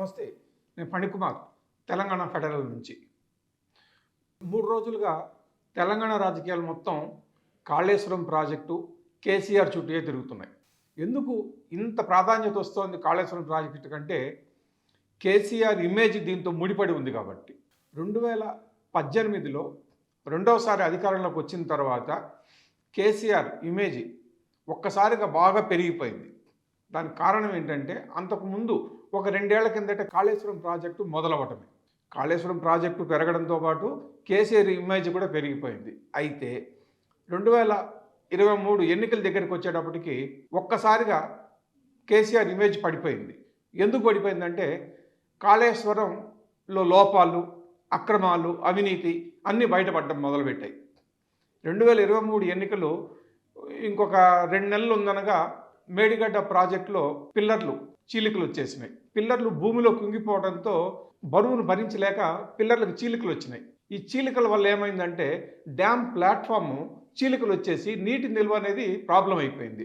నమస్తే నేను ఫణికుమార్ తెలంగాణ ఫెడరల్ నుంచి. మూడు రోజులుగా తెలంగాణ రాజకీయాలు మొత్తం కాళేశ్వరం ప్రాజెక్టు కేసీఆర్ చుట్టూ తిరుగుతున్నాయి. ఎందుకు ఇంత ప్రాధాన్యత వస్తోంది కాళేశ్వరం ప్రాజెక్టు కంటే? కేసీఆర్ ఇమేజ్ దీంతో ముడిపడి ఉంది కాబట్టి. రెండు వేల పద్దెనిమిదిలో రెండవసారి అధికారంలోకి వచ్చిన తర్వాత కేసీఆర్ ఇమేజ్ ఒక్కసారిగా బాగా పెరిగిపోయింది. దానికి కారణం ఏంటంటే అంతకుముందు ఒక రెండేళ్ళ కిందట కాళేశ్వరం ప్రాజెక్టు మొదలవటమే కాళేశ్వరం ప్రాజెక్టు పెరగడంతో పాటు కేసీఆర్ ఇమేజ్ కూడా పెరిగిపోయింది. అయితే రెండు వేల ఇరవై మూడు ఎన్నికల దగ్గరికి వచ్చేటప్పటికి ఒక్కసారిగా కేసీఆర్ ఇమేజ్ పడిపోయింది. ఎందుకు పడిపోయిందంటే కాళేశ్వరంలో లోపాలు అక్రమాలు అవినీతి అన్నీ బయటపడడం మొదలుపెట్టాయి. రెండు వేల ఇరవై మూడు ఎన్నికలు ఇంకొక రెండు నెలలు ఉందనగా మేడిగడ్డ ప్రాజెక్టులో పిల్లర్లు చీలికలు వచ్చేసినాయి పిల్లర్లు భూమిలో కుంగిపోవడంతో బరువును భరించలేక పిల్లర్లకు చీలికలు వచ్చినాయి ఈ చీలికల వల్ల ఏమైందంటే డ్యామ్ ప్లాట్ఫామ్ చీలికలు వచ్చేసి నీటి నిల్వ అనేది ప్రాబ్లం అయిపోయింది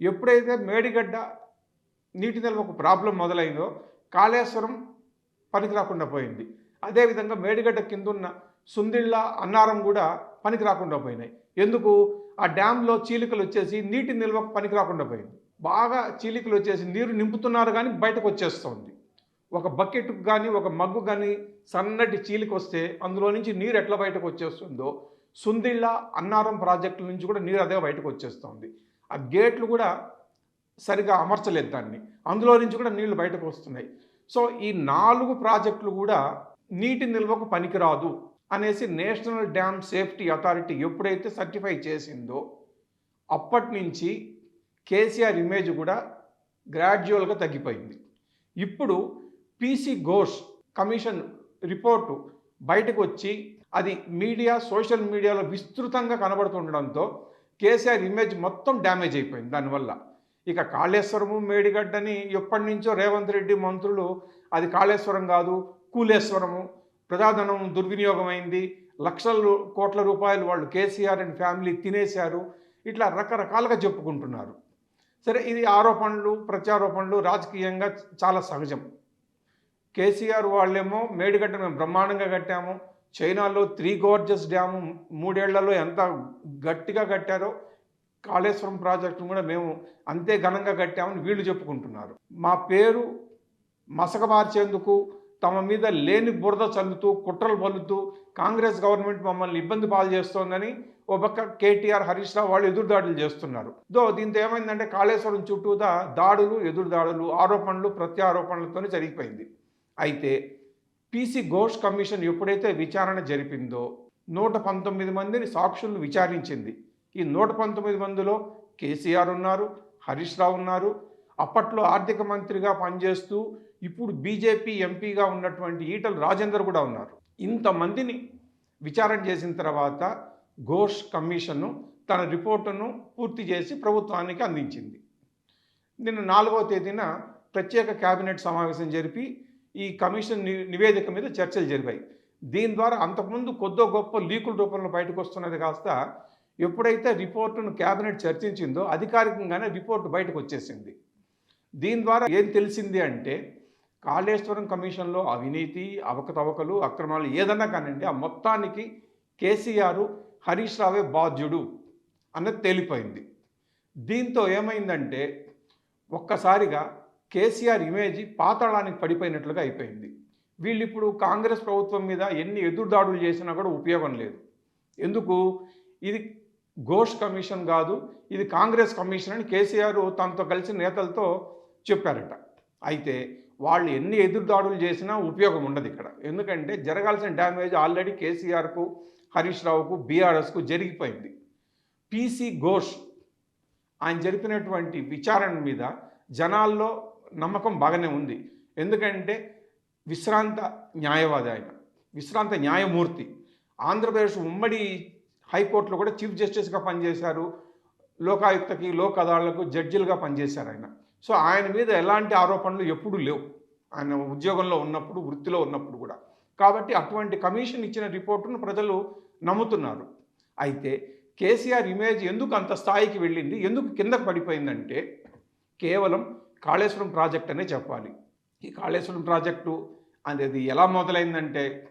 ఎప్పుడైతే మేడిగడ్డ నీటి నిల్వ ఒక ప్రాబ్లం మొదలైందో కాళేశ్వరం పనికి రాకుండా పోయింది. అదేవిధంగా మేడిగడ్డ కిందున్న సుందిళ్ళ అన్నారం కూడా పనికి రాకుండా పోయినాయి. ఎందుకు? ఆ డ్యాంలో చీలికలు వచ్చేసి నీటి నిల్వకు పనికి రాకుండా పోయింది. బాగా చీలికలు వచ్చేసి నీరు నింపుతున్నారు కానీ బయటకు వచ్చేస్తుంది. ఒక బకెట్కు కానీ ఒక మగ్గు కానీ సన్నటి చీలిక వస్తే అందులో నుంచి నీరు ఎట్లా బయటకు వచ్చేస్తుందో సుందిళ్ళ అన్నారం ప్రాజెక్టుల నుంచి కూడా నీరు అదే బయటకు వచ్చేస్తుంది. ఆ గేట్లు కూడా సరిగా అమర్చలేదు దాన్ని. అందులో నుంచి కూడా నీళ్ళు బయటకు వస్తున్నాయి. సో ఈ నాలుగు ప్రాజెక్టులు కూడా నీటి నిల్వకు పనికిరాదు అనేసి నేషనల్ డ్యామ్ సేఫ్టీ అథారిటీ ఎప్పుడైతే సర్టిఫై చేసిందో అప్పటి నుంచి కేసీఆర్ ఇమేజ్ కూడా గ్రాడ్యువల్గా తగ్గిపోయింది. ఇప్పుడు పీసీ ఘోష్ కమిషన్ రిపోర్టు బయటకు వచ్చి అది మీడియా సోషల్ మీడియాలో విస్తృతంగా కనబడుతుండడంతో కేసీఆర్ ఇమేజ్ మొత్తం డ్యామేజ్ అయిపోయింది దానివల్ల. ఇక కాళేశ్వరము మేడిగడ్డని ఎప్పటి నుంచో రేవంత్ రెడ్డి మంత్రులు అది కాళేశ్వరం కాదు కూలేశ్వరము ప్రజాధనం దుర్వినియోగమైంది లక్షల కోట్ల రూపాయలు వాళ్ళు కేసీఆర్ అండ్ ఫ్యామిలీ తినేశారు ఇట్లా రకరకాలుగా చెప్పుకుంటున్నారు. సరే ఇది ఆరోపణలు ప్రత్యారోపణలు రాజకీయంగా చాలా సహజం. కేసీఆర్ వాళ్ళేమో మేడిగడ్డ మేము బ్రహ్మాండంగా కట్టాము. చైనాలో త్రీ గోర్జెస్ డ్యాము మూడేళ్ళలో ఎంత గట్టిగా కట్టారో కాళేశ్వరం ప్రాజెక్టును కూడా మేము అంతే ఘనంగా కట్టామని వీళ్ళు చెప్పుకుంటున్నారు. మా పేరు మసక మార్చేందుకు తమ మీద లేని బురద చల్లుతూ కుట్రలు పలుతూ కాంగ్రెస్ గవర్నమెంట్ మమ్మల్ని ఇబ్బంది పాలు చేస్తోందని ఓ పక్క కేటీఆర్ హరీష్ రావు వాళ్ళు ఎదురుదాడులు చేస్తున్నారు. దో దీంతో ఏమైందంటే కాళేశ్వరం చుట్టూదా దాడులు ఎదురుదాడులు ఆరోపణలు ప్రత్యారోపణలతోనే జరిగిపోయింది. అయితే పీసీ ఘోష్ కమిషన్ ఎప్పుడైతే విచారణ జరిపిందో నూట పంతొమ్మిది మందిని సాక్షులను విచారించింది. ఈ నూట పంతొమ్మిది మందిలో కేసీఆర్ ఉన్నారు హరీష్ రావు ఉన్నారు. అప్పట్లో ఆర్థిక మంత్రిగా పనిచేస్తూ ఇప్పుడు బీజేపీ ఎంపీగా ఉన్నటువంటి ఈటల రాజేందర్ కూడా ఉన్నారు. ఇంతమందిని విచారణ చేసిన తర్వాత ఘోష్ కమిషను తన రిపోర్టును పూర్తి చేసి ప్రభుత్వానికి అందించింది. నిన్న నాలుగవ తేదీన ప్రత్యేక కేబినెట్ సమావేశం జరిపి ఈ కమిషన్ ని- నివేదిక మీద చర్చలు జరిగాయి దీని ద్వారా అంతకుముందు కొద్దో గొప్ప లీకుల రూపంలో బయటకు వస్తున్నది కాస్త ఎప్పుడైతే రిపోర్టును కేబినెట్ చర్చించిందో అధికారికంగానే రిపోర్టు బయటకు వచ్చేసింది. దీని ద్వారా ఏం తెలిసింది అంటే కాళేశ్వరం కమిషన్లో అవినీతి అవకతవకలు అక్రమాలు ఏదన్నా కానివ్వండి ఆ మొత్తానికి కేసీఆర్ హరీష్ రావే బాధ్యుడు అన్నది తేలిపోయింది. దీంతో ఏమైందంటే ఒక్కసారిగా కేసీఆర్ ఇమేజ్ పాతాళానికి పడిపోయినట్లుగా అయిపోయింది. వీళ్ళు ఇప్పుడు కాంగ్రెస్ ప్రభుత్వం మీద ఎన్ని ఎదురుదాడులు చేసినా కూడా ఉపయోగం లేదు. ఎందుకు? ఇది ఘోష్ కమిషన్ కాదు ఇది కాంగ్రెస్ కమిషన్ అని కేసీఆర్ తనతో కలిసిన నేతలతో చెప్పారట. అయితే వాళ్ళు ఎన్ని ఎదురుదాడులు చేసినా ఉపయోగం ఉండదు ఇక్కడ. ఎందుకంటే జరగాల్సిన డ్యామేజ్ ఆల్రెడీ కేసీఆర్కు హరీష్ రావుకు బీఆర్ఎస్కు జరిగిపోయింది. పీసీ ఘోష్ ఆయన జరిపినటువంటి విచారణ మీద జనాల్లో నమ్మకం బాగానే ఉంది. ఎందుకంటే విశ్రాంత న్యాయవాది ఆయన విశ్రాంత న్యాయమూర్తి. ఆంధ్రప్రదేశ్ ఉమ్మడి హైకోర్టులో కూడా చీఫ్ జస్టిస్గా పనిచేశారు. లోకాయుక్తకి లోక్ అదాలకు జడ్జిలుగా పనిచేశారు ఆయన. సో ఆయన మీద ఎలాంటి ఆరోపణలు ఎప్పుడూ లేవు. ఆయన ఉద్యోగంలో ఉన్నప్పుడు వృత్తిలో ఉన్నప్పుడు కూడా. కాబట్టి అటువంటి కమిషన్ ఇచ్చిన రిపోర్టును ప్రజలు నమ్ముతున్నారు. అయితే కేసీఆర్ ఇమేజ్ ఎందుకు అంత స్థాయికి వెళ్ళింది? ఎందుకు కిందకు పడిపోయిందంటే కేవలం కాళేశ్వరం ప్రాజెక్ట్ అనే చెప్పాలి. ఈ కాళేశ్వరం ప్రాజెక్టు అనేది ఎలా మొదలైందంటే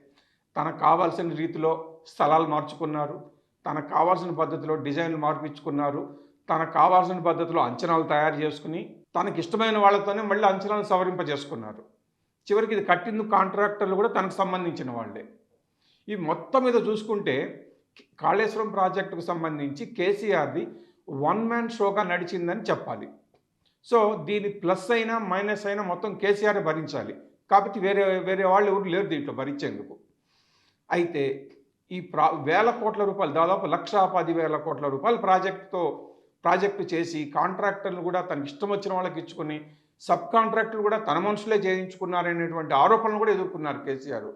తనకు కావాల్సిన రీతిలో స్థలాలు మార్చుకున్నారు. తనకు కావాల్సిన పద్ధతిలో డిజైన్లు మార్పించుకున్నారు. తనకు కావాల్సిన పద్ధతిలో అంచనాలు తయారు చేసుకుని తనకి ఇష్టమైన వాళ్ళతోనే మళ్ళీ అంచనాలు సవరింపజేసుకున్నారు. చివరికి ఇది కట్టింది కాంట్రాక్టర్లు కూడా తనకు సంబంధించిన వాళ్ళే. ఈ మొత్తం మీద చూసుకుంటే కాళేశ్వరం ప్రాజెక్టుకు సంబంధించి కేసీఆర్ది వన్ మ్యాన్ షోగా నడిచిందని చెప్పాలి. సో దీని ప్లస్ అయినా మైనస్ అయినా మొత్తం కేసీఆర్ భరించాలి. కాబట్టి వేరే వేరే వాళ్ళు ఎవరు లేరు దీంట్లో భరించేందుకు. అయితే ఈ ప్రా వేల కోట్ల రూపాయలు దాదాపు లక్ష పది వేల కోట్ల రూపాయల ప్రాజెక్టుతో ప్రాజెక్టు చేసి కాంట్రాక్టర్లు కూడా తనకి ఇష్టం వచ్చిన వాళ్ళకి ఇచ్చుకొని సబ్ కాంట్రాక్టులు కూడా తన మనుషులే చేయించుకున్నారనేటువంటి ఆరోపణలు కూడా ఎదుర్కొన్నారు కేసీఆర్.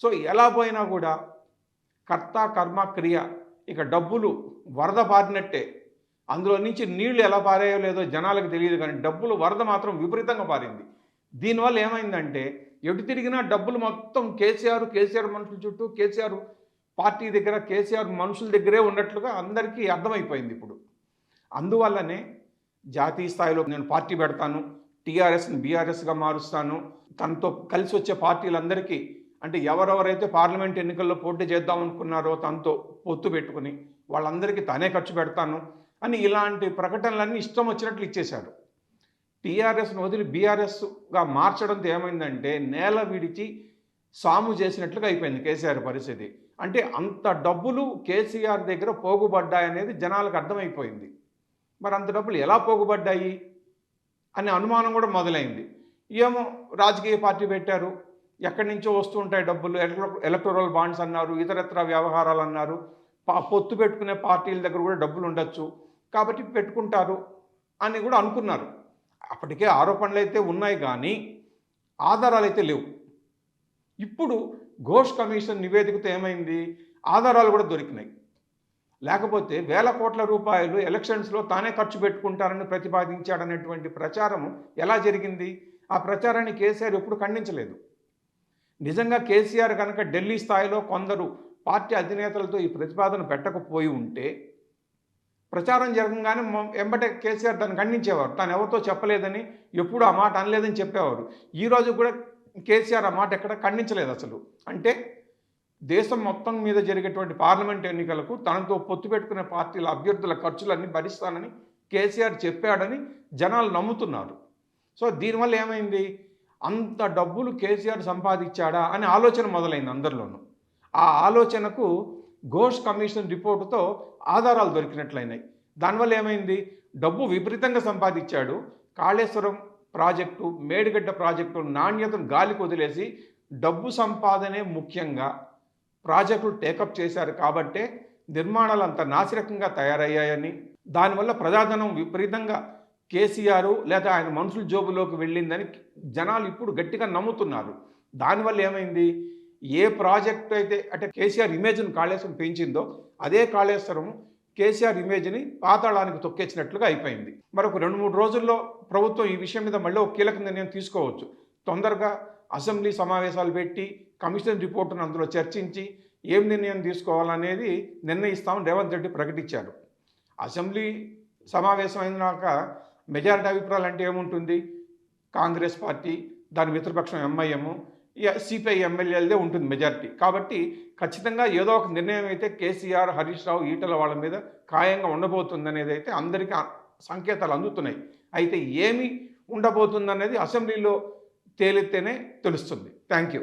సో ఎలా పోయినా కూడా కర్త కర్మ క్రియ ఇక డబ్బులు వరద పారినట్టే అందులో నుంచి నీళ్ళు ఎలా పారాయో లేదో జనాలకు తెలియదు కానీ డబ్బులు వరద మాత్రం విపరీతంగా పారింది. దీనివల్ల ఏమైందంటే ఎటు తిరిగినా డబ్బులు మొత్తం కేసీఆర్ కేసీఆర్ మనుషుల చుట్టూ కేసీఆర్ పార్టీ దగ్గర కేసీఆర్ మనుషుల దగ్గరే ఉన్నట్లుగా అందరికీ అర్థమైపోయింది ఇప్పుడు. అందువల్లనే జాతీయ స్థాయిలో నేను పార్టీ పెడతాను టీఆర్ఎస్ని బీఆర్ఎస్గా మారుస్తాను. తనతో కలిసి వచ్చే పార్టీలందరికీ అంటే ఎవరెవరైతే పార్లమెంట్ ఎన్నికల్లో పోటీ చేద్దాం అనుకున్నారో తనతో పొత్తు పెట్టుకుని వాళ్ళందరికీ తానే ఖర్చు పెడతాను అని ఇలాంటి ప్రకటనలన్నీ ఇష్టం వచ్చినట్లు ఇచ్చేశారు. టీఆర్ఎస్ను వదిలి బీఆర్ఎస్గా మార్చడంతో ఏమైందంటే నేల విడిచి సాము చేసినట్లుగా అయిపోయింది కేసీఆర్ పరిస్థితి. అంటే అంత డబ్బులు కేసీఆర్ దగ్గర పోగుబడ్డాయనేది జనాలకు అర్థమైపోయింది. మరి అంత డబ్బులు ఎలా పోగుబడ్డాయి అనే అనుమానం కూడా మొదలైంది. ఏమో రాజకీయ పార్టీ పెట్టారు. ఎక్కడి నుంచో వస్తూ ఉంటాయి డబ్బులు. ఎలక్టోరల్ బాండ్స్ అన్నారు ఇతరత్ర వ్యవహారాలు అన్నారు. పొత్తు పెట్టుకునే పార్టీల దగ్గర కూడా డబ్బులు ఉండొచ్చు. కాబట్టి పెట్టుకుంటారు అని కూడా అనుకున్నారు. అప్పటికే ఆరోపణలు అయితే ఉన్నాయి కానీ ఆధారాలు అయితే లేవు. ఇప్పుడు ఘోష్ కమిషన్ నివేదికతో ఏమైంది? ఆధారాలు కూడా దొరికినాయి. లేకపోతే వేల కోట్ల రూపాయలు ఎలక్షన్స్లో తానే ఖర్చు పెట్టుకుంటారని ప్రతిపాదించాడనేటువంటి ప్రచారం ఎలా జరిగింది? ఆ ప్రచారాన్ని కేసీఆర్ ఎప్పుడు ఖండించలేదు. నిజంగా కేసీఆర్ కనుక ఢిల్లీ స్థాయిలో కొందరు పార్టీ అధినేతలతో ఈ ప్రతిపాదన పెట్టకపోయి ఉంటే ప్రచారం జరగంగానే ఎంబటే కేసీఆర్ దాన్ని ఖండించేవారు. తాను ఎవరితో చెప్పలేదని ఎప్పుడు ఆ మాట అనలేదని చెప్పేవారు. ఈరోజు కూడా కేసీఆర్ ఆ మాట ఎక్కడ ఖండించలేదు అసలు. అంటే దేశం మొత్తం మీద జరిగేటువంటి పార్లమెంట్ ఎన్నికలకు తనతో పొత్తు పెట్టుకునే పార్టీల అభ్యర్థుల ఖర్చులన్నీ భరిస్తానని కేసీఆర్ చెప్పాడని జనాలు నమ్ముతున్నారు. సో దీనివల్ల ఏమైంది? అంత డబ్బులు కేసీఆర్ సంపాదించాడా అనే ఆలోచన మొదలైంది అందరిలోనూ. ఆ ఆలోచనకు ఘోష్ కమిషన్ రిపోర్టుతో ఆధారాలు దొరికినట్లయినాయి. దానివల్ల ఏమైంది? డబ్బు విపరీతంగా సంపాదించాడు. కాళేశ్వరం ప్రాజెక్టు మేడిగడ్డ ప్రాజెక్టు నాణ్యతను గాలికి వదిలేసి డబ్బు సంపాదనే ముఖ్యంగా ప్రాజెక్టులు టేకప్ చేశారు కాబట్టే నిర్మాణాలు అంత నాసిరకంగా తయారయ్యాయని. దానివల్ల ప్రజాధనం విపరీతంగా కేసీఆర్ లేదా ఆయన మనుషుల జోబులోకి వెళ్ళిందని జనాలు ఇప్పుడు గట్టిగా నమ్ముతున్నారు. దానివల్ల ఏమైంది? ఏ ప్రాజెక్ట్ అయితే అంటే కేసీఆర్ ఇమేజ్ను కాళేశ్వరం పెంచిందో అదే కాళేశ్వరం కేసీఆర్ ఇమేజ్ని పాతాళానికి తొక్కేసినట్లుగా అయిపోయింది. మరొక రెండు మూడు రోజుల్లో ప్రభుత్వం ఈ విషయం మీద మళ్ళీ ఒక కీలక నిర్ణయం తీసుకోవచ్చు. తొందరగా అసెంబ్లీ సమావేశాలు పెట్టి కమిషన్ రిపోర్టును అందులో చర్చించి ఏం నిర్ణయం తీసుకోవాలనేది నిర్ణయిస్తామని రేవంత్ రెడ్డి ప్రకటించారు. అసెంబ్లీ సమావేశం అయినాక మెజారిటీ అభిప్రాయాలు అంటే ఏముంటుంది? కాంగ్రెస్ పార్టీ దాని మిత్రపక్షం ఎంఐఎం సిపిఐ ఎమ్మెల్యేలదే ఉంటుంది మెజారిటీ. కాబట్టి ఖచ్చితంగా ఏదో ఒక నిర్ణయం అయితే కేసీఆర్ హరీష్ రావు ఈటల వాళ్ళ మీద ఖాయంగా ఉండబోతుంది అనేది అయితే అందరికీ సంకేతాలు అందుతున్నాయి. అయితే ఏమి ఉండబోతుందనేది అసెంబ్లీలో తేలితేనే తెలుస్తుంది. Thank you.